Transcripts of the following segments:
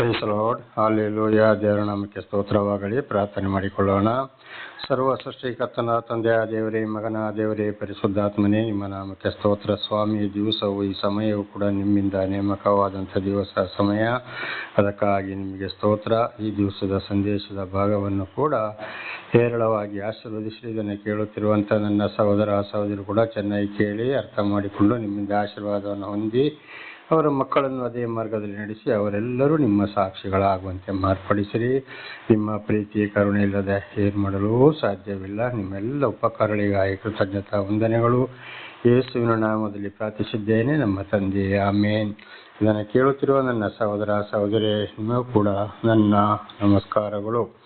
Price lord hallelujah ದೇವರ ನಾಮಕ್ಕೆ ಸ್ತೋತ್ರವಾಗಲಿ. ಪ್ರಾರ್ಥನೆ ಮಾಡಿಕೊಳ್ಳೋಣ. ಸರ್ವ ಸೃಷ್ಟಿಕರ್ತನ ತಂದೆಯ ದೇವರೇ, ಮಗನ ದೇವರೇ, ಪರಿಶುದ್ಧಾತ್ಮನೇ, ನಿಮ್ಮ ನಾಮಕ್ಕೆ ಸ್ತೋತ್ರ. ಸ್ವಾಮಿ ದಿವಸವು, ಈ ಸಮಯವು ಕೂಡ ನಿಮ್ಮಿಂದ ನೇಮಕವಾದಂಥ ದಿವಸ, ಸಮಯ. ಅದಕ್ಕಾಗಿ ನಿಮಗೆ ಸ್ತೋತ್ರ. ಈ ದಿವಸದ ಸಂದೇಶದ ಭಾಗವನ್ನು ಕೂಡ ಹೇರಳವಾಗಿ ಆಶೀರ್ವದಿಸಿ ಇದನ್ನು ಕೇಳುತ್ತಿರುವಂಥ ನನ್ನ ಸಹೋದರ ಸಹೋದರಿ ಕೂಡ ಚೆನ್ನಾಗಿ ಕೇಳಿ ಅರ್ಥ ಮಾಡಿಕೊಂಡು ನಿಮ್ಮಿಂದ ಆಶೀರ್ವಾದವನ್ನು ಹೊಂದಿ ಅವರ ಮಕ್ಕಳನ್ನು ಅದೇ ಮಾರ್ಗದಲ್ಲಿ ನಡೆಸಿ ಅವರೆಲ್ಲರೂ ನಿಮ್ಮ ಸಾಕ್ಷಿಗಳಾಗುವಂತೆ ಮಾರ್ಪಡಿಸಿರಿ. ನಿಮ್ಮ ಪ್ರೀತಿ ಕರುಣೆ ಇಲ್ಲದೆ ಏನು ಮಾಡಲು ಸಾಧ್ಯವಿಲ್ಲ. ನಿಮ್ಮೆಲ್ಲ ಉಪಕರಣಿಗಾಗಿ ಕೃತಜ್ಞತಾ ವಂದನೆಗಳು. ಯೇಸುವಿನ ನಾಮದಲ್ಲಿ ಪ್ರಾರ್ಥಿಸಿದ್ದೇನೆ. ನಮ್ಮ ತಂದೆ, ಆಮೇನ್. ಇದನ್ನು ಕೇಳುತ್ತಿರುವ ನನ್ನ ಸಹೋದರ ಸಹೋದರಿ ನಿಮಗೂ ಕೂಡ ನನ್ನ ನಮಸ್ಕಾರಗಳು.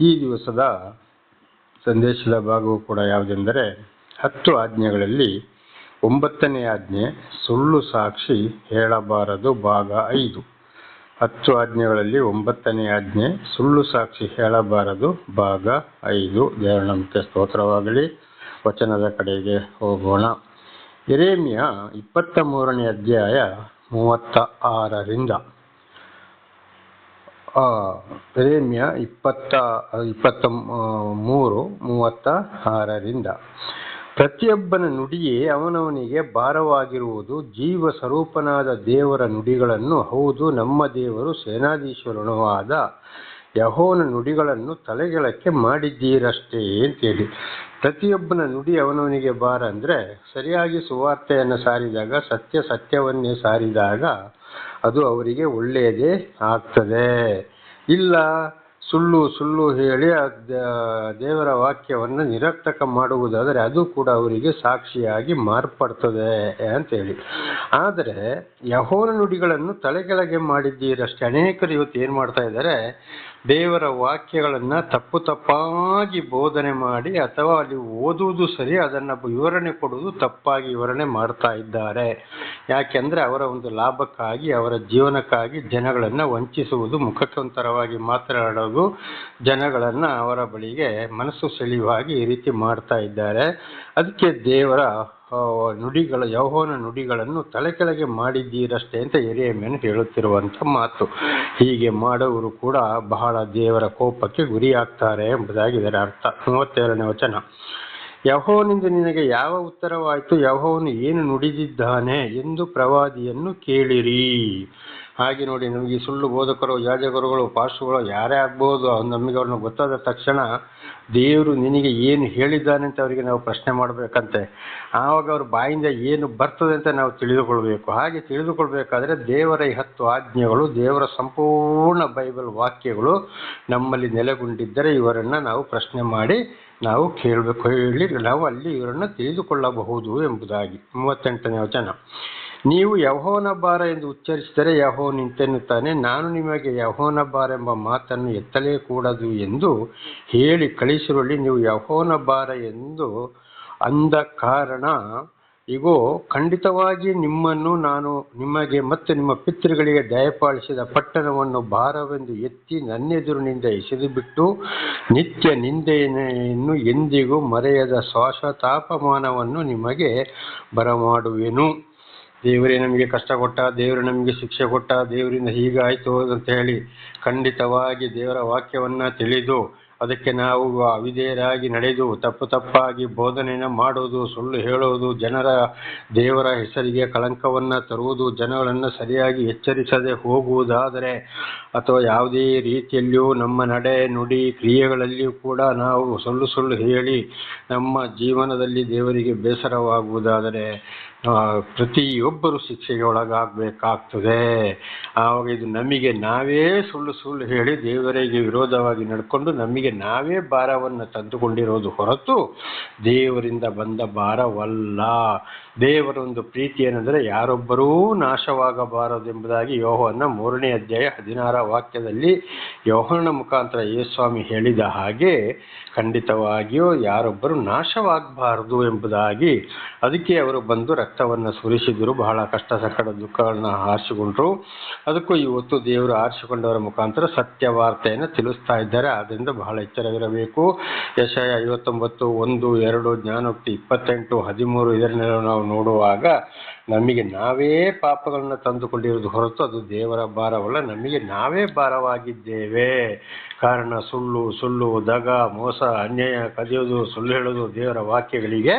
ಈ ದಿವಸದ ಸಂದೇಶದ ಭಾಗವು ಕೂಡ ಯಾವುದೆಂದರೆ ಹತ್ತು ಆಜ್ಞೆಗಳಲ್ಲಿ ಒಂಬತ್ತನೇ ಆಜ್ಞೆ, ಸುಳ್ಳು ಸಾಕ್ಷಿ ಹೇಳಬಾರದು ಭಾಗ ಐದು. ಹತ್ತು ಆಜ್ಞೆಗಳಲ್ಲಿ ಒಂಬತ್ತನೇ ಆಜ್ಞೆ, ಸುಳ್ಳು ಸಾಕ್ಷಿ ಹೇಳಬಾರದು ಭಾಗ ಐದು. ದೇವರ ನಂಬಿಕೆ ಸ್ತೋತ್ರವಾಗಲಿ. ವಚನದ ಕಡೆಗೆ ಹೋಗೋಣ. ಎರೇಮಿಯ ಇಪ್ಪತ್ತ ಮೂರನೇ ಅಧ್ಯಾಯ ಮೂವತ್ತ ಆರರಿಂದ ಎರೇಮಿಯ ಇಪ್ಪತ್ತ ಇಪ್ಪತ್ತ ಮೂರು ಮೂವತ್ತ ಆರರಿಂದ ಪ್ರತಿಯೊಬ್ಬನ ನುಡಿಯೇ ಅವನವನಿಗೆ ಭಾರವಾಗಿರುವುದು ಜೀವ ಸ್ವರೂಪನಾದ ದೇವರ ನುಡಿಗಳನ್ನು. ಹೌದು, ನಮ್ಮ ದೇವರು ಸೇನಾಧೀಶ್ವರನವಾದ ಯಹೋನ ನುಡಿಗಳನ್ನು ತಲೆಗೆಳಕ್ಕೆ ಮಾಡಿದ್ದೀರಷ್ಟೇ ಅಂತೇಳಿ. ಪ್ರತಿಯೊಬ್ಬನ ನುಡಿ ಅವನವನಿಗೆ ಭಾರ ಅಂದರೆ, ಸರಿಯಾಗಿ ಸುವಾರ್ತೆಯನ್ನು ಸಾರಿದಾಗ, ಸತ್ಯ ಸತ್ಯವನ್ನೇ ಸಾರಿದಾಗ ಅದು ಅವರಿಗೆ ಒಳ್ಳೆಯದೇ ಆಗ್ತದೆ. ಇಲ್ಲ ಸುಳ್ಳು ಸುಳ್ಳು ಹೇಳಿ ದೇವರ ವಾಕ್ಯವನ್ನು ನಿರರ್ಥಕ ಮಾಡುವುದಾದರೆ ಅದು ಕೂಡ ಅವರಿಗೆ ಸಾಕ್ಷಿಯಾಗಿ ಮಾರ್ಪಡ್ತದೆ ಅಂತೇಳಿ ಆದರೆ ಯಹೋನ ನುಡಿಗಳನ್ನು ತಲೆಕೆಳಗೆ ಮಾಡಿದ್ದೀರಷ್ಟೇ. ಅನೇಕರು ಇವತ್ತು ಏನು ಮಾಡ್ತಾ ಇದ್ದಾರೆ? ದೇವರ ವಾಕ್ಯಗಳನ್ನ ತಪ್ಪು ತಪ್ಪಾಗಿ ಬೋಧನೆ ಮಾಡಿ ಅಥವಾ ಅಲ್ಲಿ ಓದುವುದು ಸರಿ, ಅದನ್ನ ವಿವರಣೆ ಕೊಡುವುದು ತಪ್ಪಾಗಿ ವಿವರಣೆ ಮಾಡ್ತಾ ಇದ್ದಾರೆ. ಯಾಕೆಂದ್ರೆ ಅವರ ಒಂದು ಲಾಭಕ್ಕಾಗಿ, ಅವರ ಜೀವನಕ್ಕಾಗಿ ಜನಗಳನ್ನ ವಂಚಿಸುವುದು ಮುಖಕ್ಕೊಂತರವಾಗಿ ಮಾತನಾಡೋದು ಜನಗಳನ್ನ ಅವರ ಬಳಿಗೆ ಮನಸ್ಸು ಸೆಳೆಯುವಾಗಿ ಈ ರೀತಿ ಮಾಡ್ತಾ ಇದ್ದಾರೆ. ಅದಕ್ಕೆ ದೇವರ ನುಡಿಗಳ ಯೌಹೋನ ನುಡಿಗಳನ್ನು ತಲೆ ಕೆಳಗೆ ಮಾಡಿದ್ದೀರಷ್ಟೇ ಅಂತ ಎರೆಯಮ್ಮನ ಹೇಳುತ್ತಿರುವಂಥ ಮಾತು. ಹೀಗೆ ಮಾಡುವರು ಕೂಡ ಬಹಳ ದೇವರ ಕೋಪಕ್ಕೆ ಗುರಿಯಾಗ್ತಾರೆ ಎಂಬುದಾಗಿ ಇದರ ಅರ್ಥ. ಮೂವತ್ತೇಳನೇ ವಚನ. ಯಹೋನಿಂದ ನಿನಗೆ ಯಾವ ಉತ್ತರವಾಯಿತು? ಯಹೋವನು ಏನು ನುಡಿದಿದ್ದಾನೆ ಎಂದು ಪ್ರವಾದಿಯನ್ನು ಕೇಳಿರಿ. ಹಾಗೆ ನೋಡಿ, ನಮಗೆ ಸುಳ್ಳು ಬೋಧಕರು, ಯಾಜಕರುಗಳು, ಪಾರ್ಶ್ವಗಳು ಯಾರೇ ಆಗ್ಬೋದು ನಮಗೆ ಅವ್ರನ್ನ ಗೊತ್ತಾದ ತಕ್ಷಣ ದೇವರು ನಿನಗೆ ಏನು ಹೇಳಿದ್ದಾನೆ ಅಂತ ಅವರಿಗೆ ನಾವು ಪ್ರಶ್ನೆ ಮಾಡಬೇಕಂತೆ. ಆವಾಗ ಅವ್ರ ಬಾಯಿಂದ ಏನು ಬರ್ತದೆ ಅಂತ ನಾವು ತಿಳಿದುಕೊಳ್ಬೇಕು. ಹಾಗೆ ತಿಳಿದುಕೊಳ್ಬೇಕಾದ್ರೆ ದೇವರ ಹತ್ತು ಆಜ್ಞೆಗಳು, ದೇವರ ಸಂಪೂರ್ಣ ಬೈಬಲ್ ವಾಕ್ಯಗಳು ನಮ್ಮಲ್ಲಿ ನೆಲೆಗೊಂಡಿದ್ದರೆ ಇವರನ್ನು ನಾವು ಪ್ರಶ್ನೆ ಮಾಡಿ ನಾವು ಕೇಳಬೇಕು. ಹೇಳಿ, ನಾವು ಅಲ್ಲಿ ಇವರನ್ನು ತಿಳಿದುಕೊಳ್ಳಬಹುದು ಎಂಬುದಾಗಿ. ಮೂವತ್ತೆಂಟನೇ ವಚನ. ನೀವು ಯಹೋನ ಬಾರ ಎಂದು ಉಚ್ಚರಿಸಿದರೆ ಯಹೋ ನಿಂತೆನ್ನುತ್ತಾನೆ. ನಾನು ನಿಮಗೆ ಯಹೋನ ಬಾರ ಎಂಬ ಮಾತನ್ನು ಎತ್ತಲೇ ಕೂಡದು ಎಂದು ಹೇಳಿ ಕಳಿಸಿರುವಲ್ಲಿ ನೀವು ಯಹೋನ ಬಾರ ಎಂದು ಅಂದ ಕಾರಣ ಇಗೋ, ಖಂಡಿತವಾಗಿ ನಿಮ್ಮನ್ನು ನಾನು ನಿಮಗೆ ಮತ್ತು ನಿಮ್ಮ ಪಿತೃಗಳಿಗೆ ದಯಪಾಲಿಸಿದ ಪಟ್ಟಣವನ್ನು ಭಾರವೆಂದು ಎತ್ತಿ ನನ್ನೆದುರಿನಿಂದ ಎಸೆದು ಬಿಟ್ಟು ನಿತ್ಯ ನಿಂದೆಯನ್ನು ಎಂದಿಗೂ ಮರೆಯದ ಶ್ವಾಸತಾಪಮಾನವನ್ನು ನಿಮಗೆ ಬರಮಾಡುವೆನು. ದೇವರೇ ನಮಗೆ ಕಷ್ಟ ಕೊಟ್ಟ, ದೇವರು ನಮಗೆ ಶಿಕ್ಷೆ ಕೊಟ್ಟ, ದೇವರಿಂದ ಹೀಗಾಯಿತು ಅಂತ ಹೇಳಿ ಖಂಡಿತವಾಗಿ ದೇವರ ವಾಕ್ಯವನ್ನು ತಿಳಿದು ಅದಕ್ಕೆ ನಾವು ಅವಿಧೇಯರಾಗಿ ನಡೆದು ತಪ್ಪು ತಪ್ಪಾಗಿ ಬೋಧನೆಯನ್ನು ಮಾಡೋದು ಸುಳ್ಳು ಹೇಳುವುದು, ಜನರ, ದೇವರ ಹೆಸರಿಗೆ ಕಳಂಕವನ್ನ ತರುವುದು, ಜನಗಳನ್ನು ಸರಿಯಾಗಿ ಎಚ್ಚರಿಸದೆ ಹೋಗುವುದಾದರೆ ಅಥವಾ ಯಾವುದೇ ರೀತಿಯಲ್ಲಿಯೂ ನಮ್ಮ ನಡೆ, ನುಡಿ, ಕ್ರಿಯೆಗಳಲ್ಲಿಯೂ ಕೂಡ ನಾವು ಸುಳ್ಳು ಸುಳ್ಳು ಹೇಳಿ ನಮ್ಮ ಜೀವನದಲ್ಲಿ ದೇವರಿಗೆ ಬೇಸರವಾಗುವುದಾದರೆ ಪ್ರತಿಯೊಬ್ಬರು ಶಿಕ್ಷೆಗೆ ಒಳಗಾಗಬೇಕಾಗ್ತದೆ ಆವಾಗ ಇದು ನಮಗೆ ನಾವೇ ಸುಳ್ಳು ಸುಳ್ಳು ಹೇಳಿ ದೇವರಿಗೆ ವಿರೋಧವಾಗಿ ನಡ್ಕೊಂಡು ನಮಗೆ ನಾವೇ ಭಾರವನ್ನು ತಂದುಕೊಂಡಿರೋದು ಹೊರತು ದೇವರಿಂದ ಬಂದ ಭಾರವಲ್ಲ. ದೇವರ ಒಂದು ಪ್ರೀತಿ ಏನಂದರೆ ಯಾರೊಬ್ಬರೂ ನಾಶವಾಗಬಾರದು ಎಂಬುದಾಗಿ ಯೋಹನ ಮೂರನೇ ಅಧ್ಯಾಯ ಹದಿನಾರ ವಾಕ್ಯದಲ್ಲಿ ಯೋಹನ ಮುಖಾಂತರ ಯೇಸ್ವಾಮಿ ಹೇಳಿದ ಹಾಗೆ ಖಂಡಿತವಾಗಿಯೂ ಯಾರೊಬ್ಬರು ನಾಶವಾಗಬಾರದು ಎಂಬುದಾಗಿ ಅದಕ್ಕೆ ಅವರು ಬಂದು ರಕ್ತವನ್ನು ಸುರಿಸಿದರು. ಬಹಳ ಕಷ್ಟ ಸಂಕಟ ದುಃಖಗಳನ್ನು ಆರಿಸಿಕೊಂಡ್ರು. ಅದಕ್ಕೂ ಇವತ್ತು ದೇವರು ಆರಿಸಿಕೊಂಡವರ ಮುಖಾಂತರ ಸತ್ಯವಾರ್ತೆಯನ್ನು ತಿಳಿಸ್ತಾ ಇದ್ದಾರೆ. ಆದ್ದರಿಂದ ಬಹಳ ಎಚ್ಚರವಿರಬೇಕು. ಯಶಯ ಐವತ್ತೊಂಬತ್ತು ಒಂದು, ಎರಡು, ಜ್ಞಾನೋಕ್ತಿ ಇಪ್ಪತ್ತೆಂಟು, ಹದಿಮೂರು ಇದರನ್ನೆಲ್ಲ ನಾವು ನೋಡುವಾಗ ನಮಗೆ ನಾವೇ ಪಾಪಗಳನ್ನು ತಂದುಕೊಂಡಿರುವುದು ಹೊರತು ಅದು ದೇವರ ಭಾರವಲ್ಲ, ನಮಗೆ ನಾವೇ ಭಾರವಾಗಿದ್ದೇವೆ. ಕಾರಣ ಸುಳ್ಳು ಸುಳ್ಳು, ದಗ, ಮೋಸ, ಅನ್ಯಾಯ, ಕದಿಯೋದು, ಸುಳ್ಳು ಹೇಳೋದು ದೇವರ ವಾಕ್ಯಗಳಿಗೆ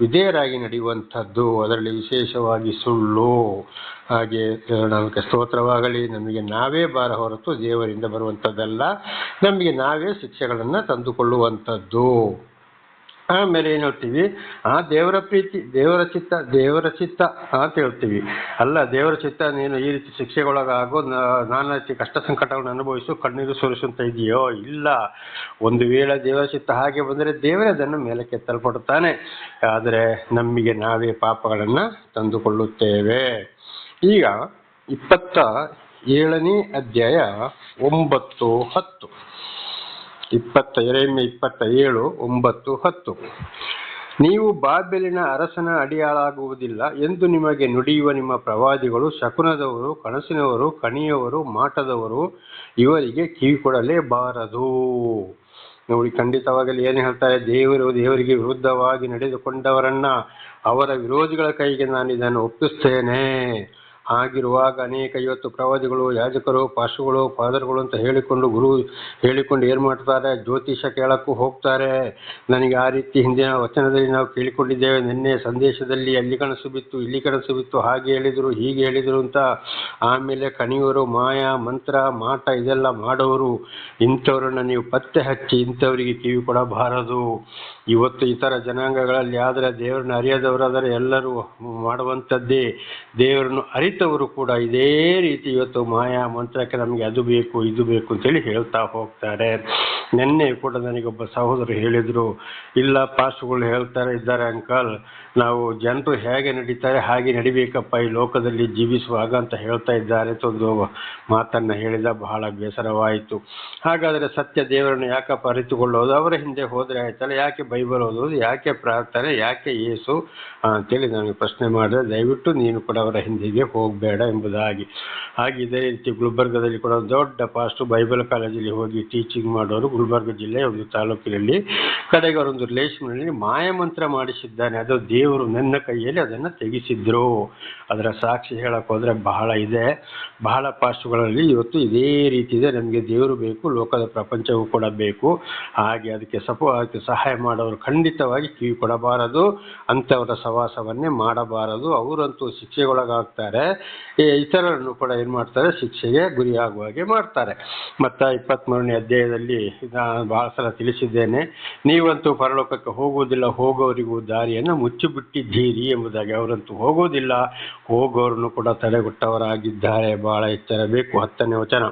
ವಿಧೇಯರಾಗಿ ನಡೆಯುವಂಥದ್ದು. ಅದರಲ್ಲಿ ವಿಶೇಷವಾಗಿ ಸುಳ್ಳು. ಹಾಗೆ ನಮಗೆ ಸ್ತೋತ್ರವಾಗಲಿ, ನಮಗೆ ನಾವೇ ಭಾರ ಹೊರತು ದೇವರಿಂದ ಬರುವಂಥದ್ದಲ್ಲ, ನಮಗೆ ನಾವೇ ಶಿಕ್ಷೆಗಳನ್ನು ತಂದುಕೊಳ್ಳುವಂಥದ್ದು. ಆಮೇಲೆ ಏನು ಹೇಳ್ತೀವಿ? ಆ ದೇವರ ಪ್ರೀತಿ, ದೇವರ ಚಿತ್ತ ದೇವರ ಚಿತ್ತ ಅಂತ ಹೇಳ್ತೀವಿ. ಅಲ್ಲ, ದೇವರ ಚಿತ್ತ ನೀನು ಈ ರೀತಿ ಶಿಕ್ಷೆಗೊಳಗಾಗೋ ನಾನಾ ರೀತಿ ಕಷ್ಟ ಸಂಕಟಗಳನ್ನು ಅನುಭವಿಸು, ಕಣ್ಣೀರು ಸುರಿಸುವಂತ ಇದೆಯೋ? ಇಲ್ಲ. ಒಂದು ವೇಳೆ ದೇವರ ಚಿತ್ತ ಹಾಗೆ ಬಂದರೆ ದೇವರೇ ಅದನ್ನು ಮೇಲೆ ಕೆತ್ತಲ್ಪಡುತ್ತಾನೆ ಆದರೆ ನಮಗೆ ನಾವೇ ಪಾಪಗಳನ್ನು ತಂದುಕೊಳ್ಳುತ್ತೇವೆ. ಈಗ ಇಪ್ಪತ್ತ ಏಳನೇ ಅಧ್ಯಾಯ ಒಂಬತ್ತು ಹತ್ತು. ಇಪ್ಪತ್ತ ಎರಡನೇ ಇಪ್ಪತ್ತ ಏಳು ಒಂಬತ್ತು, ಹತ್ತು. ನೀವು ಬಾಬೆಲಿನ ಅರಸನ ಅಡಿಯಾಳಾಗುವುದಿಲ್ಲ ಎಂದು ನಿಮಗೆ ನುಡಿಯುವ ನಿಮ್ಮ ಪ್ರವಾದಿಗಳು, ಶಕುನದವರು, ಕನಸಿನವರು, ಕಣಿಯವರು, ಮಾಟದವರು ಇವರಿಗೆ ಕಿವಿ ಕೊಡಲೇಬಾರದು ನೋಡಿ, ಖಂಡಿತವಾಗಲಿ ಏನು ಹೇಳ್ತಾರೆ? ದೇವರು ದೇವರಿಗೆ ವಿರುದ್ಧವಾಗಿ ನಡೆದುಕೊಂಡವರನ್ನ ಅವರ ವಿರೋಧಿಗಳ ಕೈಗೆ ನಾನು ಇದನ್ನು ಒಪ್ಪಿಸ್ತೇನೆ. ಹಾಗಿರುವಾಗ ಅನೇಕ ಇವತ್ತು ಪ್ರವಾದಿಗಳು, ಯಾಜಕರು ಪಾಶುಗಳು ಫಾದರ್ಗಳು ಅಂತ ಹೇಳಿಕೊಂಡು ಗುರು ಹೇಳಿಕೊಂಡು ಏನು ಮಾಡ್ತಾರೆ? ಜ್ಯೋತಿಷ ಕೇಳೋಕ್ಕೂ ಹೋಗ್ತಾರೆ. ನನಗೆ ಆ ರೀತಿ ಹಿಂದಿನ ವಚನದಲ್ಲಿ ನಾವು ಕೇಳಿಕೊಂಡಿದ್ದೇವೆ. ನಿನ್ನೆ ಸಂದೇಶದಲ್ಲಿ ಅಲ್ಲಿ ಕನಸು ಬಿತ್ತು, ಇಲ್ಲಿ ಕನಸು ಬಿತ್ತು, ಹಾಗೆ ಹೇಳಿದರು, ಹೀಗೆ ಹೇಳಿದರು ಅಂತ. ಆಮೇಲೆ ಕಣಿಯವರು ಮಾಯ, ಮಂತ್ರ, ಮಾಟ ಇದೆಲ್ಲ ಮಾಡೋರು ಇಂಥವ್ರನ್ನ ನೀವು ಪತ್ತೆ ಹಚ್ಚಿ ಇಂಥವರಿಗೆ ಕಿವಿ ಕೊಡಬಾರದು ಇವತ್ತು ಇತರ ಜನಾಂಗಗಳಲ್ಲಿ ಆದರೆ ದೇವರನ್ನ ಅರಿಯದವರಾದರೆ ಎಲ್ಲರೂ ಮಾಡುವಂಥದ್ದೇ. ದೇವರನ್ನು ಅರಿತವರು ಕೂಡ ಇದೇ ರೀತಿ ಇವತ್ತು ಮಾಯಾ ಮಂತ್ರಕ್ಕೆ ನಮಗೆ ಅದು ಬೇಕು, ಇದು ಬೇಕು ಅಂತೇಳಿ ಹೇಳ್ತಾ ಹೋಗ್ತಾರೆ. ನಿನ್ನೆ ಕೂಡ ನನಗೊಬ್ಬ ಸಹೋದರು ಹೇಳಿದರು, ಇಲ್ಲ ಪಾಸ್ಟ್ಗಳು ಹೇಳ್ತಾರೆ, ಇದ್ದಾರೆ ಅಂಕಲ್ ನಾವು ಜನರು ಹೇಗೆ ನಡೀತಾರೆ, ಹಾಗೆ ನಡಿಬೇಕಪ್ಪ ಈ ಲೋಕದಲ್ಲಿ ಜೀವಿಸುವಾಗ ಅಂತ ಹೇಳ್ತಾ ಇದ್ದಾರೆ. ಅಂತ ಒಂದು ಮಾತನ್ನು ಹೇಳಿದ ಬಹಳ ಬೇಸರವಾಯಿತು. ಹಾಗಾದರೆ ಸತ್ಯ ದೇವರನ್ನು ಯಾಕಪ್ಪ ಅರಿತುಕೊಳ್ಳೋದು? ಅವರ ಹಿಂದೆ ಹೋದರೆ ಆಯ್ತಲ್ಲ, ಯಾಕೆ ಬೈಬಲ್ ಓದೋದು ಯಾಕೆ ಪ್ರಾರ್ಥನೆ, ಯಾಕೆ ಏಸು ಅಂತೇಳಿ ನನಗೆ ಪ್ರಶ್ನೆ ಮಾಡಿದೆ ದಯವಿಟ್ಟು ನೀನು ಕೂಡ ಅವರ ಹಿಂದಿಗೆ ಹೋಗಬೇಡ ಎಂಬುದಾಗಿ. ಹಾಗೆ ಇದೇ ರೀತಿ ಗುಲ್ಬರ್ಗದಲ್ಲಿ ಕೂಡ ದೊಡ್ಡ ಪಾಸ್ಟು ಬೈಬಲ್ ಕಾಲೇಜಲ್ಲಿ ಹೋಗಿ ಟೀಚಿಂಗ್ ಮಾಡೋರು ಗುಲ್ಬರ್ಗ ಜಿಲ್ಲೆಯ ಒಂದು ತಾಲೂಕಿನಲ್ಲಿ, ಕಡೆಗೆ ಅವರೊಂದು ರಿಲೇಷನ್ನಲ್ಲಿ ಮಾಯಮಂತ್ರ ಮಾಡಿಸಿದ್ದಾನೆ. ಅದು ದೇವರು ನನ್ನ ಕೈಯಲ್ಲಿ ಅದನ್ನು ತೆಗೆಸಿದ್ರು. ಅದರ ಸಾಕ್ಷಿ ಹೋದರೆ ಬಹಳ ಇದೆ. ಬಹಳ ಪಾಸ್ಟ್ಗಳಲ್ಲಿ ಇವತ್ತು ಇದೇ ರೀತಿ ಇದೆ. ನಮಗೆ ದೇವರು ಬೇಕು, ಲೋಕದ ಪ್ರಪಂಚವೂ ಕೂಡ ಬೇಕು. ಹಾಗೆ ಅದಕ್ಕೆ ಸಪೋ, ಅದಕ್ಕೆ ಸಹಾಯ ಮಾಡೋರು ಖಂಡಿತವಾಗಿ ಕಿವಿ ಕೊಡಬಾರದು. ಅಂಥವರ ಸವಾಸವನ್ನೇ ಮಾಡಬಾರದು. ಅವರಂತೂ ಶಿಕ್ಷೆಗೊಳಗಾಗ್ತಾರೆ. ಇತರರನ್ನು ಕೂಡ ಏನು ಮಾಡ್ತಾರೆ? ಶಿಕ್ಷೆಗೆ ಗುರಿಯಾಗುವ ಹಾಗೆ ಮಾಡ್ತಾರೆ. ಮತ್ತು ಇಪ್ಪತ್ತ್ಮೂರನೇ ಅಧ್ಯಾಯದಲ್ಲಿ ನಾನು ಬಹಳ ಸಲ ತಿಳಿಸಿದ್ದೇನೆ. ನೀವಂತೂ ಪರಲೋಕಕ್ಕೆ ಹೋಗುವುದಿಲ್ಲ, ಹೋಗೋರಿಗೂ ದಾರಿಯನ್ನು ಮುಚ್ಚಿಬಿಟ್ಟಿದ್ದೀರಿ ಎಂಬುದಾಗಿ ಅವರಂತೂ ಹೋಗೋದಿಲ್ಲ. ಹೋಗೋರನ್ನು ಕೂಡ ತಡೆಗುಟ್ಟವರಾಗಿದ್ದಾರೆ ಬಹಳ ಎಚ್ಚರ ಬೇಕು. ಹತ್ತನೇ ವಚನ.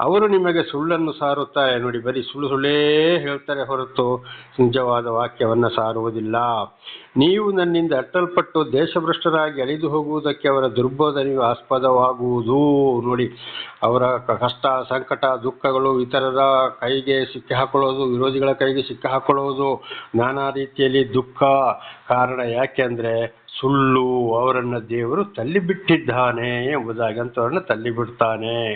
ಅವರು ನಿಮಗೆ ಸುಳ್ಳನ್ನು ಸಾರುತ್ತಾರೆ ನೋಡಿ, ಬರೀ ಸುಳ್ಳು ಸುಳ್ಳೇ ಹೇಳ್ತಾರೆ ಹೊರತು ನಿಜವಾದ ವಾಕ್ಯವನ್ನು ಸಾರುವುದಿಲ್ಲ. ನೀವು ನನ್ನಿಂದ ಅಟ್ಟಲ್ಪಟ್ಟು ದೇಶಭ್ರಷ್ಟರಾಗಿ ಅಳಿದು ಹೋಗುವುದಕ್ಕೆ ಅವರ ದುರ್ಬೋಧನೆಯು ಆಸ್ಪದವಾಗುವುದು. ನೋಡಿ, ಅವರ ಕಷ್ಟ, ಸಂಕಟ, ದುಃಖಗಳು ಇತರರ ಕೈಗೆ ಸಿಕ್ಕಿ ಹಾಕೊಳ್ಳೋದು, ವಿರೋಧಿಗಳ ಕೈಗೆ ಸಿಕ್ಕಿ ಹಾಕೊಳ್ಳೋದು, ನಾನಾ ರೀತಿಯಲ್ಲಿ ದುಃಖ. ಕಾರಣ ಯಾಕೆಂದ್ರೆ ಸುಳ್ಳು ಅವರನ್ನ ದೇವರು ತಳ್ಳಿಬಿಟ್ಟಿದ್ದಾನೆ ಎಂಬುದಾಗಿ ಅಂಥವ್ರನ್ನ ತಳ್ಳಿಬಿಡ್ತಾನೆ.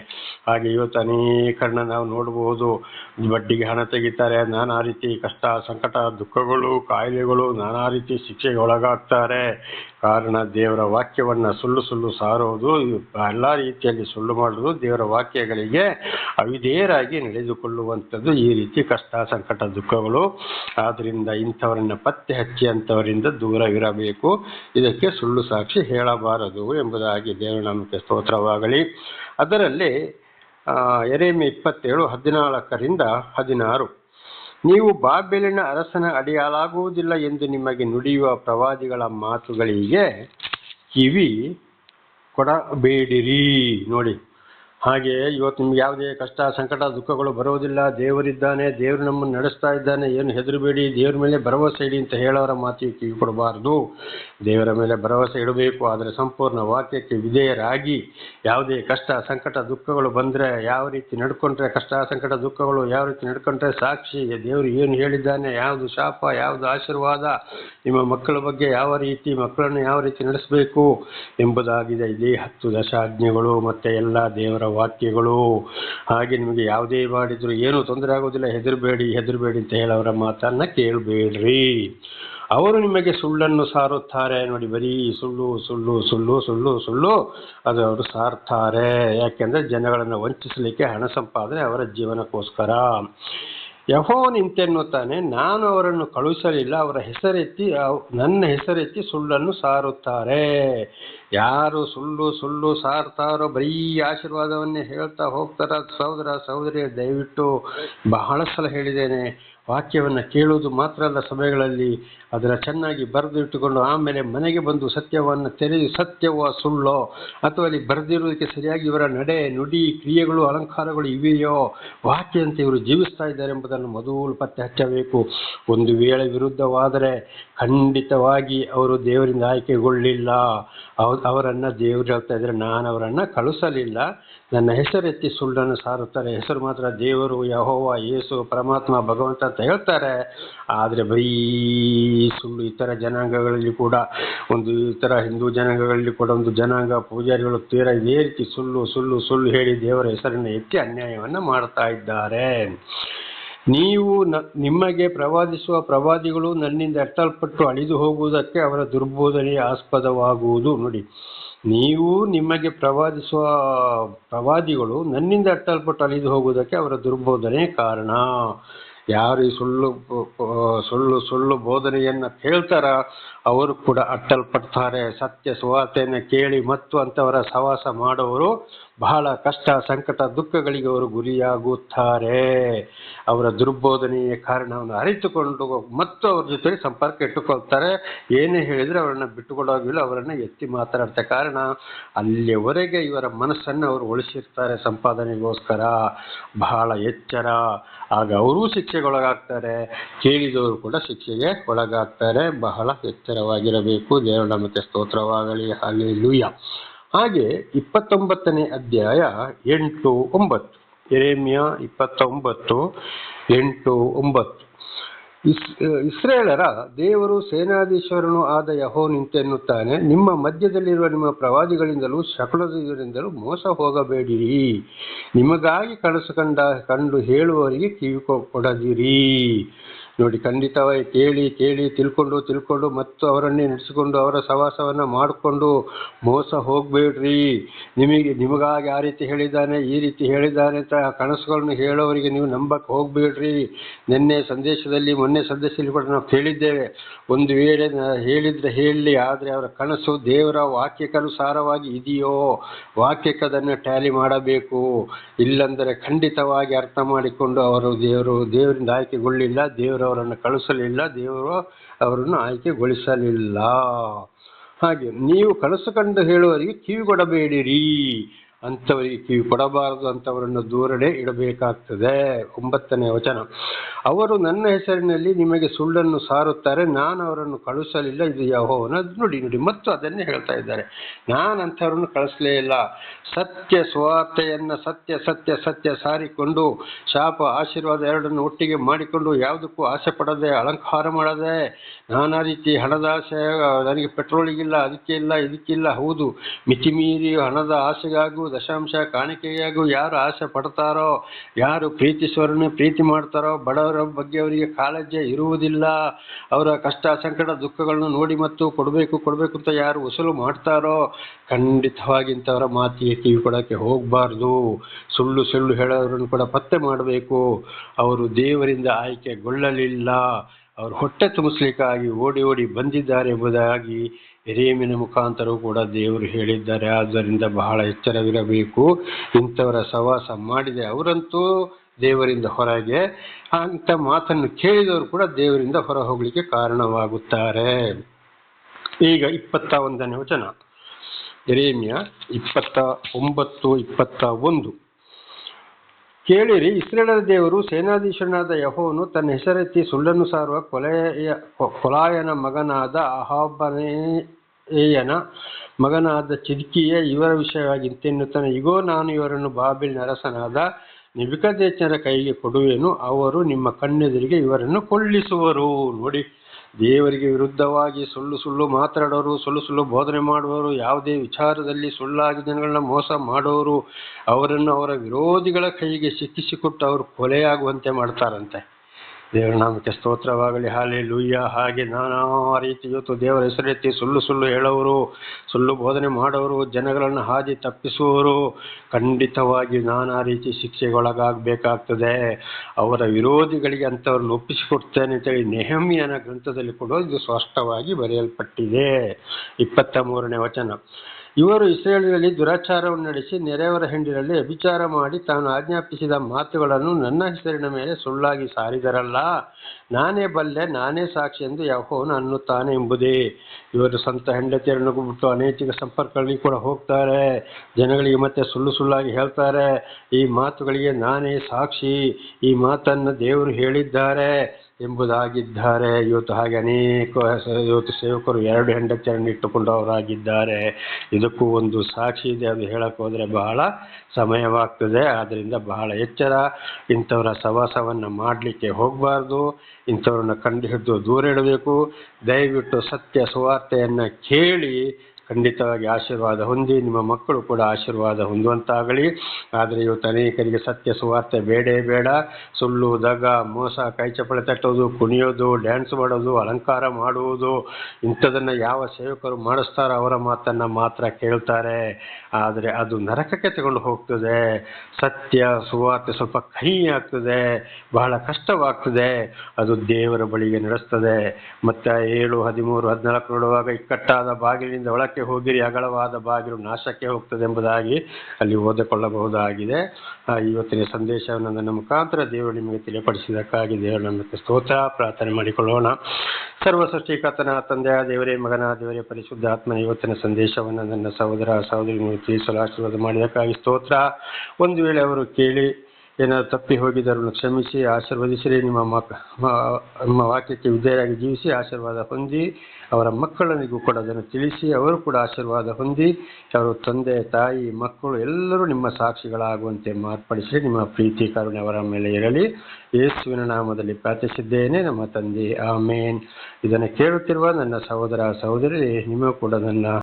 ಹಾಗೆ ಇವತ್ತು ಅನೇಕರನ್ನ ನಾವು ನೋಡಬಹುದು ಬಡ್ಡಿಗೆ ಹಣ ತೆಗಿತಾರೆ, ನಾನಾ ರೀತಿ ಕಷ್ಟ, ಸಂಕಟ, ದುಃಖಗಳು, ಕಾಯಿಲೆಗಳು, ನಾನಾ ರೀತಿ ಶಿಕ್ಷೆಗೆ ಒಳಗಾಗ್ತಾರೆ. ಕಾರಣ ದೇವರ ವಾಕ್ಯವನ್ನು ಸುಳ್ಳು ಸುಳ್ಳು ಸಾರೋದು ಎಲ್ಲ ರೀತಿಯಲ್ಲಿ ಸುಳ್ಳು ಮಾಡೋದು ದೇವರ ವಾಕ್ಯಗಳಿಗೆ ಅವಿಧೇಯರಾಗಿ ನಡೆದುಕೊಳ್ಳುವಂಥದ್ದು ಈ ರೀತಿ ಕಷ್ಟ, ಸಂಕಟ, ದುಃಖಗಳು. ಆದ್ದರಿಂದ ಇಂಥವರನ್ನು ಪತ್ತೆ ಹಚ್ಚಿ ಅಂಥವರಿಂದ ದೂರವಿರಬೇಕು. ಇದಕ್ಕೆ ಸುಳ್ಳು ಸಾಕ್ಷಿ ಹೇಳಬಾರದು ಎಂಬುದಾಗಿ ದೇವರ ನಮಗೆ ಸ್ತೋತ್ರವಾಗಲಿ. ಅದರಲ್ಲಿ ಎರೆಮೆ ಇಪ್ಪತ್ತೇಳು ಹದಿನಾಲ್ಕರಿಂದ ಹದಿನಾರು. ನೀವು ಬಾಬೆಲಿನ ಅರಸನ ಅಡಿಯಾಳಾಗುವುದಿಲ್ಲ ಎಂದು ನಿಮಗೆ ನುಡಿಯುವ ಪ್ರವಾದಿಗಳ ಮಾತುಗಳಿಗೆ ಕಿವಿ ಕೊಡಬೇಡಿರಿ. ನೋಡಿ. ಹಾಗೆ ಇವತ್ತು ನಿಮ್ಗೆ ಯಾವುದೇ ಕಷ್ಟ, ಸಂಕಟ, ದುಃಖಗಳು ಬರೋದಿಲ್ಲ ದೇವರಿದ್ದಾನೆ, ದೇವರು ನಮ್ಮನ್ನು ನಡೆಸ್ತಾ ಇದ್ದಾನೆ. ಏನು ಹೆದರಬೇಡಿ. ದೇವರ ಮೇಲೆ ಭರವಸೆ ಇಡಿ ಅಂತ ಹೇಳೋರ ಮಾತಿಗೆ ಕಿವಿ ಕೊಡಬಾರ್ದು. ದೇವರ ಮೇಲೆ ಭರವಸೆ ಇಡಬೇಕು. ಆದರೆ ಸಂಪೂರ್ಣ ವಾಕ್ಯಕ್ಕೆ ವಿಧೇಯರಾಗಿ ಯಾವುದೇ ಕಷ್ಟ, ಸಂಕಟ, ದುಃಖಗಳು ಬಂದರೆ ಯಾವ ರೀತಿ ನಡ್ಕೊಂಡ್ರೆ ಕಷ್ಟ, ಸಂಕಟ, ದುಃಖಗಳು ಯಾವ ರೀತಿ ನಡ್ಕೊಂಡ್ರೆ ಸಾಕ್ಷಿ ದೇವರು ಏನು ಹೇಳಿದ್ದಾನೆ, ಯಾವುದು ಶಾಪ, ಯಾವುದು ಆಶೀರ್ವಾದ, ನಿಮ್ಮ ಮಕ್ಕಳ ಬಗ್ಗೆ ಯಾವ ರೀತಿ, ಮಕ್ಕಳನ್ನು ಯಾವ ರೀತಿ ನಡೆಸಬೇಕು ಎಂಬುದಾಗಿದೆ ಇದೇ ಹತ್ತು ದಶಾಜ್ಞೆಗಳು ಮತ್ತು ಎಲ್ಲ ದೇವರ ವಾಕ್ಯಗಳು. ಹಾಗೆ ನಿಮಗೆ ಯಾವುದೇ ಮಾಡಿದ್ರು ಏನೂ ತೊಂದರೆ ಆಗೋದಿಲ್ಲ, ಹೆದರಬೇಡಿ ಹೆದರಬೇಡಿ ಅಂತ ಅವರ ಮಾತನ್ನ ಕೇಳಬೇಡ್ರಿ. ಅವರು ನಿಮಗೆ ಸುಳ್ಳನ್ನು ಸಾರುತ್ತಾರೆ ನೋಡಿ, ಬರೀ ಸುಳ್ಳು ಸುಳ್ಳು ಸುಳ್ಳು ಸುಳ್ಳು ಸುಳ್ಳು ಅದು ಅವರು ಸಾರ್ತಾರೆ. ಯಾಕೆಂದ್ರೆ ಜನಗಳನ್ನು ವಂಚಿಸಲಿಕ್ಕೆ ಹಣ ಸಂಪಾದನೆ ಅವರ ಜೀವನಕ್ಕೋಸ್ಕರ. ಯಹೋವನು ಇಂತೆನ್ನುತ್ತಾನೆ ನಾನು ಅವರನ್ನು ಕಳುಹಿಸಲಿಲ್ಲ, ಅವರ ಹೆಸರೆತ್ತಿ ನನ್ನ ಹೆಸರೆತ್ತಿ ಸುಳ್ಳನ್ನು ಸಾರುತ್ತಾರೆ. ಯಾರು ಸುಳ್ಳು ಸುಳ್ಳು ಸಾರ್ತಾರೋ ಬರೀ ಆಶೀರ್ವಾದವನ್ನೇ ಹೇಳ್ತಾ ಹೋಗ್ತಾರ. ಸಹೋದರ ಸಹೋದರಿ ದಯವಿಟ್ಟು ಬಹಳ ಸಲ ಹೇಳಿದ್ದೇನೆ. ವಾಕ್ಯವನ್ನು ಕೇಳುವುದು ಮಾತ್ರ ಅಲ್ಲ ಸಭೆಗಳಲ್ಲಿ, ಅದನ್ನು ಚೆನ್ನಾಗಿ ಬರೆದು ಇಟ್ಟುಕೊಂಡು ಆಮೇಲೆ ಮನೆಗೆ ಬಂದು ಸತ್ಯವನ್ನು ತೆರೆದು, ಸತ್ಯವೋ ಸುಳ್ಳೋ, ಅಥವಾ ಅಲ್ಲಿ ಬರೆದಿರುವುದಕ್ಕೆ ಸರಿಯಾಗಿ ಇವರ ನಡೆ, ನುಡಿ, ಕ್ರಿಯೆಗಳು, ಅಲಂಕಾರಗಳು ಇವೆಯೋ, ವಾಕ್ಯದಂತೆ ಇವರು ಜೀವಿಸ್ತಾ ಇದ್ದಾರೆ ಎಂಬುದನ್ನು ಮೊದಲು ಪತ್ತೆ ಹಚ್ಚಬೇಕು. ಒಂದು ವೇಳೆ ವಿರುದ್ಧವಾದರೆ ಖಂಡಿತವಾಗಿ ಅವರು ದೇವರಿಂದ ಆಯ್ಕೆಗೊಳ್ಳಿಲ್ಲ. ಅವ್- ಅವರನ್ನ ದೇವರು ಹೇಳ್ತಾ ಇದ್ದಾರೆ ನಾನು ಅವರನ್ನ ಕಳಿಸಲಿಲ್ಲ. ನನ್ನ ಹೆಸರೆತ್ತಿ ಸುಳ್ಳನ್ನು ಸಾರುತ್ತಾರೆ. ಹೆಸರು ಮಾತ್ರ ದೇವರು, ಯಹೋವ, ಯೇಸು, ಪರಮಾತ್ಮ, ಭಗವಂತ ಅಂತ ಹೇಳ್ತಾರೆ. ಆದರೆ ಬರೀ ಸುಳ್ಳು ಇತರ ಜನಾಂಗಗಳಲ್ಲಿ ಕೂಡ, ಒಂದು ಇತರ ಹಿಂದೂ ಜನಾಂಗಗಳಲ್ಲಿ ಕೂಡ ಒಂದು ಜನಾಂಗ ಪೂಜಾರಿಗಳು ತೀರ ಇದೇ ರೀತಿ ಸುಳ್ಳು ಸುಳ್ಳು ಸುಳ್ಳು ಹೇಳಿ ದೇವರ ಹೆಸರನ್ನು ಎತ್ತಿ ಅನ್ಯಾಯವನ್ನು ಮಾಡ್ತಾ ಇದ್ದಾರೆ. ನೀವು ನಿಮಗೆ ಪ್ರವಾದಿಸುವ ಪ್ರವಾದಿಗಳು ನನ್ನಿಂದ ಎತ್ತಲ್ಪಟ್ಟು ಅಳಿದು ಹೋಗುವುದಕ್ಕೆ ಅವರ ದುರ್ಬೋಧನೆಯ ಆಸ್ಪದವಾಗುವುದು. ನೋಡಿ, ನೀವು ನಿಮಗೆ ಪ್ರವಾದಿಸುವ ಪ್ರವಾದಿಗಳು ನನ್ನಿಂದ ಅಟ್ಟಲ್ಪಟ್ಟು ಅಳಿದು ಹೋಗುವುದಕ್ಕೆ ಅವರ ದುರ್ಬೋಧನೆ ಕಾರಣ. ಯಾರು ಈ ಸುಳ್ಳು ಸುಳ್ಳು ಸುಳ್ಳು ಬೋಧನೆಯನ್ನು ಕೇಳ್ತಾರ, ಅವರು ಕೂಡ ಅಟ್ಟಲ್ಪಡ್ತಾರೆ. ಸತ್ಯ ಸುವಾರ್ತೆಯನ್ನು ಕೇಳಿ ಮತ್ತು ಅಂತವರ ಸವಾಸ ಮಾಡುವವರು ಬಹಳ ಕಷ್ಟ, ಸಂಕಟ, ದುಃಖಗಳಿಗೆ ಅವರು ಗುರಿಯಾಗುತ್ತಾರೆ. ಅವರ ದುರ್ಬೋಧನೆಯ ಕಾರಣವನ್ನು ಅರಿತುಕೊಂಡು ಮತ್ತು ಅವ್ರ ಜೊತೆ ಸಂಪರ್ಕ ಇಟ್ಟುಕೊಳ್ತಾರೆ. ಏನೇ ಹೇಳಿದ್ರೆ ಅವರನ್ನ ಬಿಟ್ಟುಕೊಡೋಗಿಲ್ಲ ಅವರನ್ನ ಎತ್ತಿ ಮಾತಾಡ್ತಾರೆ ಕಾರಣ ಅಲ್ಲಿಯವರೆಗೆ ಇವರ ಮನಸ್ಸನ್ನು ಅವರು ಉಳಿಸಿರ್ತಾರೆ ಸಂಪಾದನೆಗೋಸ್ಕರ. ಬಹಳ ಎಚ್ಚರ. ಆಗ ಅವರೂ ಶಿಕ್ಷೆಗೊಳಗಾಗ್ತಾರೆ. ಕೇಳಿದವರು ಕೂಡ ಶಿಕ್ಷೆಗೆ ಒಳಗಾಗ್ತಾರೆ. ಬಹಳ ಎಚ್ಚರವಾಗಿರಬೇಕು. ದೇವರ ಮತ್ತೆ ಸ್ತೋತ್ರವಾಗಲಿ. ಅಲ್ಲಿ ಹಾಗೆ ಇಪ್ಪತ್ತೊಂಬತ್ತನೇ ಅಧ್ಯಾಯ ಎಂಟು ಒಂಬತ್ತು. ಎರೇಮಿಯ ಇಪ್ಪತ್ತೊಂಬತ್ತು, ಎಂಟು ಒಂಬತ್ತು. ಇಸ್, ಇಸ್ರೇಲರ ದೇವರು ಸೇನಾಧೀಶ್ವರನು ಆದ ಯಹೋ ನಿಂತೆನ್ನುತ್ತಾನೆ ನಿಮ್ಮ ಮಧ್ಯದಲ್ಲಿರುವ ನಿಮ್ಮ ಪ್ರವಾದಿಗಳಿಂದಲೂ ಶಕುಲದಿಂದಲೂ ಮೋಸ ಹೋಗಬೇಡಿರಿ. ನಿಮಗಾಗಿ ಕನಸು ಕಂಡ, ಕಂಡು ಹೇಳುವವರಿಗೆ ಕಿವಿ ಕೊಡದಿರಿ ನೋಡಿ, ಖಂಡಿತವಾಗಿ ಕೇಳಿ ಕೇಳಿ, ತಿಳ್ಕೊಂಡು ತಿಳ್ಕೊಂಡು ಮತ್ತು ಅವರನ್ನೇ ನಡೆಸಿಕೊಂಡು ಅವರ ಸವಾಸವನ್ನು ಮಾಡಿಕೊಂಡು ಮೋಸ ಹೋಗಬೇಡ್ರಿ. ನಿಮಗೆ, ನಿಮಗಾಗಿ ಆ ರೀತಿ ಹೇಳಿದ್ದಾನೆ, ಈ ರೀತಿ ಹೇಳಿದ್ದಾನೆ ಅಂತ ಕನಸುಗಳನ್ನು ಹೇಳೋವರಿಗೆ ನೀವು ನಂಬಕ್ಕೆ ಹೋಗಬೇಡ್ರಿ. ನಿನ್ನೆ ಸಂದೇಶದಲ್ಲಿ, ಮೊನ್ನೆ ಸಂದೇಶದಲ್ಲಿ ಕೂಡ ನಾವು ಕೇಳಿದ್ದೇವೆ. ಒಂದು ವೇಳೆ ಹೇಳಿದರೆ ಹೇಳಲಿ ಆದರೆ ಅವರ ಕನಸು ದೇವರ ವಾಕ್ಯಕ್ಕನುಸಾರವಾಗಿ ಇದೆಯೋ? ವಾಕ್ಯಕ್ಕದನ್ನು ಟ್ಯಾಲಿ ಮಾಡಬೇಕು. ಇಲ್ಲಂದರೆ ಖಂಡಿತವಾಗಿ ಅರ್ಥ ಮಾಡಿಕೊಂಡು ಅವರು ದೇವರು, ದೇವರಿಂದ ಆಯ್ಕೆಗೊಳ್ಳಿಲ್ಲ, ದೇವರು ಅವರನ್ನು ಕಳಿಸಲಿಲ್ಲ ದೇವರು ಅವರನ್ನು ಆಯ್ಕೆಗೊಳಿಸಲಿಲ್ಲ. ಹಾಗೆ ನೀವು ಕನಸು ಹೇಳುವವರಿಗೆ ಕಿವಿ ಕೊಡಬೇಡಿರಿ ಅಂಥವರಿಗೆ ಕೊಡಬಾರದು ಅಂಥವರನ್ನು ದೂರಡೆ ಇಡಬೇಕಾಗ್ತದೆ. ಒಂಬತ್ತನೇ ವಚನ. ಅವರು ನನ್ನ ಹೆಸರಿನಲ್ಲಿ ನಿಮಗೆ ಸುಳ್ಳನ್ನು ಸಾರುತ್ತಾರೆ, ನಾನು ಅವರನ್ನು ಕಳಿಸಲಿಲ್ಲ, ಇದು ಯಹೋವನ ನುಡಿ ನುಡಿ. ಮತ್ತು ಅದನ್ನೇ ಹೇಳ್ತಾ ಇದ್ದಾರೆ. ನಾನು ಅಂಥವ್ರನ್ನು ಕಳಿಸಲೇ ಇಲ್ಲ. ಸತ್ಯ ಸ್ವಾರ್ಥೆಯನ್ನು ಸತ್ಯ ಸತ್ಯ ಸತ್ಯ ಸಾರಿಕೊಂಡು, ಶಾಪ ಆಶೀರ್ವಾದ ಎರಡನ್ನು ಒಟ್ಟಿಗೆ ಮಾಡಿಕೊಂಡು, ಯಾವುದಕ್ಕೂ ಆಸೆ ಪಡದೆ, ಅಲಂಕಾರ ಮಾಡದೆ, ನಾನಾ ರೀತಿ ಹಣದ ಆಸೆ, ನನಗೆ ಪೆಟ್ರೋಲಿಗಿಲ್ಲ ಅದಕ್ಕೆ ಇಲ್ಲ ಇದಕ್ಕಿಲ್ಲ, ಹೌದು, ಮಿತಿಮೀರಿ ಹಣದ ಆಸೆಗಾಗೂ ದಶಾಂಶ ಕಾಣಿಕೆಯಾಗೂ ಯಾರು ಆಸೆ ಪಡ್ತಾರೋ, ಯಾರು ಪ್ರೀತಿಸುವರನ್ನು ಪ್ರೀತಿ ಮಾಡ್ತಾರೋ, ಬಡವರ ಬಗ್ಗೆ ಅವರಿಗೆ ಕಾಳಜಿ ಇರುವುದಿಲ್ಲ. ಅವರ ಕಷ್ಟ, ಸಂಕಟ, ದುಃಖಗಳನ್ನು ನೋಡಿ ಮತ್ತು ಕೊಡಬೇಕು ಕೊಡಬೇಕು ಅಂತ ಯಾರು ವಸೂಲು ಮಾಡ್ತಾರೋ, ಖಂಡಿತವಾಗಿ ಇಂಥವರ ಮಾತಿಗೆ ಕಿವಿ ಕೊಡೋಕ್ಕೆ ಹೋಗಬಾರ್ದು. ಸುಳ್ಳು ಸುಳ್ಳು ಹೇಳೋರನ್ನು ಕೂಡ ಪತ್ತೆ ಮಾಡಬೇಕು. ಅವರು ದೇವರಿಂದ ಆಯ್ಕೆಗೊಳ್ಳಲಿಲ್ಲ. ಅವರು ಹೊಟ್ಟೆ ತುಂಬಿಸ್ಲಿಕ್ಕಾಗಿ ಓಡಿ ಓಡಿ ಬಂದಿದ್ದಾರೆ ಎಂಬುದಾಗಿ ಎರೇಮಿನ ಮುಖಾಂತರವೂ ಕೂಡ ದೇವರು ಹೇಳಿದ್ದಾರೆ. ಆದ್ದರಿಂದ ಬಹಳ ಎಚ್ಚರವಿರಬೇಕು. ಇಂಥವರ ಸವಾಸ ಮಾಡಿದೆ. ಅವರಂತೂ ದೇವರಿಂದ ಹೊರಗೆ. ಅಂತ ಮಾತನ್ನು ಕೇಳಿದವರು ಕೂಡ ದೇವರಿಂದ ಹೊರ ಹೋಗಲಿಕ್ಕೆ ಕಾರಣವಾಗುತ್ತಾರೆ. ಈಗ ಇಪ್ಪತ್ತ ಒಂದನೇ ವಚನ. ಎರೇಮಿಯ ಇಪ್ಪತ್ತ ಒಂಬತ್ತು, ಇಪ್ಪತ್ತ ಒಂದು. ಕೇಳಿರಿ ಇಸ್ರೇಲರ ದೇವರು ಸೇನಾಧೀಶನಾದ ಯಹೋವನು ತನ್ನ ಹೆಸರೆತ್ತಿ ಸುಳ್ಳನ್ನು ಸಾರುವ ಕೊಲೆಯ, ಕೊಲಾಯನ ಮಗನಾದ ಅಹಾಬನೇಯನ ಮಗನಾದ ಚಿದ್ಕಿಯ ಇವರ ವಿಷಯವಾಗಿ ಇಂತೆನ್ನುತ್ತಾನೆ ಇಗೋ, ನಾನು ಇವರನ್ನು ಬಾಬಿಲ್ ನರಸನಾದ ನಿಬಿಕದೇಚನ ಕೈಗೆ ಕೊಡುವೆನು. ಅವರು ನಿಮ್ಮ ಕಣ್ಣೆದುರಿಗೆ ಇವರನ್ನು ಕೊಳ್ಳಿಸುವರು ನೋಡಿ, ದೇವರಿಗೆ ವಿರುದ್ಧವಾಗಿ ಸುಳ್ಳು ಸುಳ್ಳು ಮಾತಾಡೋರು, ಸುಳ್ಳು ಸುಳ್ಳು ಬೋಧನೆ ಮಾಡುವವರು, ಯಾವುದೇ ವಿಚಾರದಲ್ಲಿ ಸುಳ್ಳಾಗಿ ಜನಗಳನ್ನ ಮೋಸ ಮಾಡೋರು, ಅವರನ್ನು ಅವರ ವಿರೋಧಿಗಳ ಕೈಗೆ ಸಿಕ್ಕಿಸಿಕೊಟ್ಟು ಅವರು ಕೊಲೆಯಾಗುವಂತೆ ಮಾಡ್ತಾರಂತೆ. ದೇವರ ನಾಮಕ್ಕೆ ಸ್ತೋತ್ರವಾಗಲಿ. ಹಾಲೆ ಲೂಯ್ಯ ಹಾಗೆ ನಾನಾ ರೀತಿ ಇವತ್ತು ದೇವರ ಹೆಸರೆತ್ತಿ ಸುಳ್ಳು ಸುಳ್ಳು ಹೇಳೋರು, ಸುಳ್ಳು ಬೋಧನೆ ಮಾಡೋರು, ಜನಗಳನ್ನು ಹಾದಿ ತಪ್ಪಿಸುವವರು, ಖಂಡಿತವಾಗಿ ನಾನಾ ರೀತಿ ಶಿಕ್ಷೆಗೊಳಗಾಗಬೇಕಾಗ್ತದೆ. ಅವರ ವಿರೋಧಿಗಳಿಗೆ ಅಂಥವ್ರನ್ನ ಒಪ್ಪಿಸಿಕೊಡ್ತೇನೆ ಅಂತೇಳಿ ನೆಹಮಿಯನ ಗ್ರಂಥದಲ್ಲಿ ಕೂಡ ಇದು ಸ್ಪಷ್ಟವಾಗಿ ಬರೆಯಲ್ಪಟ್ಟಿದೆ. ಇಪ್ಪತ್ತ ಮೂರನೇ ವಚನ. ಇವರು ಇಸ್ರೇಲಿನಲ್ಲಿ ದುರಾಚಾರವನ್ನು ನಡೆಸಿ ನೆರೆಯವರ ಹೆಂಡಿರಲ್ಲಿ ಅಭಿಚಾರ ಮಾಡಿ ತಾನು ಆಜ್ಞಾಪಿಸಿದ ಮಾತುಗಳನ್ನು ನನ್ನ ಹೆಸರಿನ ಮೇಲೆ ಸುಳ್ಳಾಗಿ ಸಾರಿದರಲ್ಲ. ನಾನೇ ಬಲ್ಲೆ, ನಾನೇ ಸಾಕ್ಷಿ ಎಂದು ಯಹೋವನು ಅನ್ನುತ್ತಾನೆ ಎಂಬುದೇ. ಇವರು ಸ್ವಂತ ಹೆಂಡತಿಯರನ್ನು ಬಿಟ್ಟು ಅನೈತಿಕ ಸಂಪರ್ಕಗಳಿಗೆ ಕೂಡ ಹೋಗ್ತಾರೆ. ಜನಗಳಿಗೆ ಮತ್ತೆ ಸುಳ್ಳು ಸುಳ್ಳಾಗಿ ಹೇಳ್ತಾರೆ. ಈ ಮಾತುಗಳಿಗೆ ನಾನೇ ಸಾಕ್ಷಿ. ಈ ಮಾತನ್ನು ದೇವರು ಹೇಳಿದ್ದಾರೆ. ಎಂಬುದಾಗಿದ್ದಾರೆ. ಇವತ್ತು ಹಾಗೆ ಅನೇಕ ಇವತ್ತು ಸೇವಕರು ಎರಡು ಹೆಂಡತಿಯರನ್ನು ಇಟ್ಟುಕೊಂಡವರಾಗಿದ್ದಾರೆ. ಇದಕ್ಕೂ ಒಂದು ಸಾಕ್ಷಿ ಇದೆ. ಅದು ಹೇಳಕ್ಕೆ ಹೋದರೆ ಬಹಳ ಸಮಯವಾಗ್ತದೆ. ಆದ್ದರಿಂದ ಬಹಳ ಎಚ್ಚರ ಇಂಥವರ ಸವಾಸವನ್ನು ಮಾಡಲಿಕ್ಕೆ ಹೋಗಬಾರ್ದು. ಇಂಥವ್ರನ್ನ ಕಂಡು ಹಿಡಿದು ದೂರ ಇಡಬೇಕು. ದಯವಿಟ್ಟು ಸತ್ಯ ಸುವಾರ್ತೆಯನ್ನು ಕೇಳಿ ಖಂಡಿತವಾಗಿ ಆಶೀರ್ವಾದ ಹೊಂದಿ, ನಿಮ್ಮ ಮಕ್ಕಳು ಕೂಡ ಆಶೀರ್ವಾದ ಹೊಂದುವಂತಾಗಲಿ. ಆದರೆ ಇವತ್ತು ಅನೇಕರಿಗೆ ಸತ್ಯ ಸುವಾರ್ತೆ ಬೇಡೇ ಬೇಡ. ಸುಳ್ಳು, ದಗ, ಮೋಸ ಕೈ ಚಪ್ಪಳೆ ತಟ್ಟೋದು, ಕುಣಿಯೋದು ಡ್ಯಾನ್ಸ್ ಮಾಡೋದು, ಅಲಂಕಾರ ಮಾಡುವುದು, ಇಂಥದನ್ನು ಯಾವ ಸೇವಕರು ಮಾಡಿಸ್ತಾರೋ ಅವರ ಮಾತನ್ನು ಮಾತ್ರ ಕೇಳ್ತಾರೆ. ಆದರೆ ಅದು ನರಕಕ್ಕೆ ತಗೊಂಡು ಹೋಗ್ತದೆ. ಸತ್ಯ ಸುವಾರ್ತೆ ಸ್ವಲ್ಪ ಕಹಿ ಆಗ್ತದೆ. ಬಹಳ ಕಷ್ಟವಾಗ್ತದೆ. ಅದು ದೇವರ ಬಳಿಗೆ ನಡೆಸ್ತದೆ. ಮತ್ತು ಏಳು, ಹದಿಮೂರು, ಹದಿನಾಲ್ಕು ನೋಡುವಾಗ ಇಕ್ಕಟ್ಟಾದ ಬಾಗಿಲಿನಿಂದ ಒಳಕ್ಕೆ ಹೋಗಿರಿ, ಅಗಲವಾದ ಬಾಗಿಲು ನಾಶಕ್ಕೆ ಹೋಗ್ತದೆ ಎಂಬುದಾಗಿ ಅಲ್ಲಿ ಓದಿಕೊಳ್ಳಬಹುದಾಗಿದೆ. ಆ, ಇವತ್ತಿನ ಸಂದೇಶವನ್ನು ನನ್ನ ಮುಖಾಂತರ ದೇವರು ನಿಮಗೆ ತಿಳಿಪಡಿಸಿದಕ್ಕಾಗಿ ದೇವರ ನಮಗೆ ಸ್ತೋತ್ರ, ಪ್ರಾರ್ಥನೆ ಮಾಡಿಕೊಳ್ಳೋಣ. ಸರ್ವ ಸೃಷ್ಟಿಕರ್ತನ ತಂದೆಯ ದೇವರೇ ಮಗನ ದೇವರೇ ಪರಿಶುದ್ಧ ಆತ್ಮನ ಇವತ್ತಿನ ಸಂದೇಶವನ್ನು ನನ್ನ ಸಹೋದರ ಸಹೋದರಿ ತಿಳಿಸಲು ಆಶೀರ್ವಾದ ಮಾಡಿದಕ್ಕಾಗಿ ಸ್ತೋತ್ರ. ಒಂದು ವೇಳೆ ಅವರು ಕೇಳಿ ಏನಾದ್ರು ತಪ್ಪಿ ಹೋಗಿದ್ದರನ್ನು ಕ್ಷಮಿಸಿ, ಆಶೀರ್ವದಿಸಿರಿ. ನಿಮ್ಮ ಮಕ್ ನಿಮ್ಮ ವಾಕ್ಯಕ್ಕೆ ವಿಧೇಯರಾಗಿ ಜೀವಿಸಿ, ಆಶೀರ್ವಾದ ಹೊಂದಿ, ಅವರ ಮಕ್ಕಳನಿಗೂ ಕೂಡ ಅದನ್ನು ತಿಳಿಸಿ, ಅವರು ಕೂಡ ಆಶೀರ್ವಾದ ಹೊಂದಿ, ಅವರು ತಂದೆ, ತಾಯಿ, ಮಕ್ಕಳು ಎಲ್ಲರೂ ನಿಮ್ಮ ಸಾಕ್ಷಿಗಳಾಗುವಂತೆ ಮಾರ್ಪಡಿಸಿ ನಿಮ್ಮ ಪ್ರೀತಿ ಕರುಣೆ ಅವರ ಮೇಲೆ ಇರಲಿ. ಯೇಸುವಿನ ನಾಮದಲ್ಲಿ ಪ್ರಾರ್ಥಿಸಿದ್ದೇನೆ. ನಮ್ಮ ತಂದೆ, ಆಮೇನ್. ಇದನ್ನು ಕೇಳುತ್ತಿರುವ ನನ್ನ ಸಹೋದರ ಸಹೋದರಿ ನಿಮಗೂ ಕೂಡ ನನ್ನ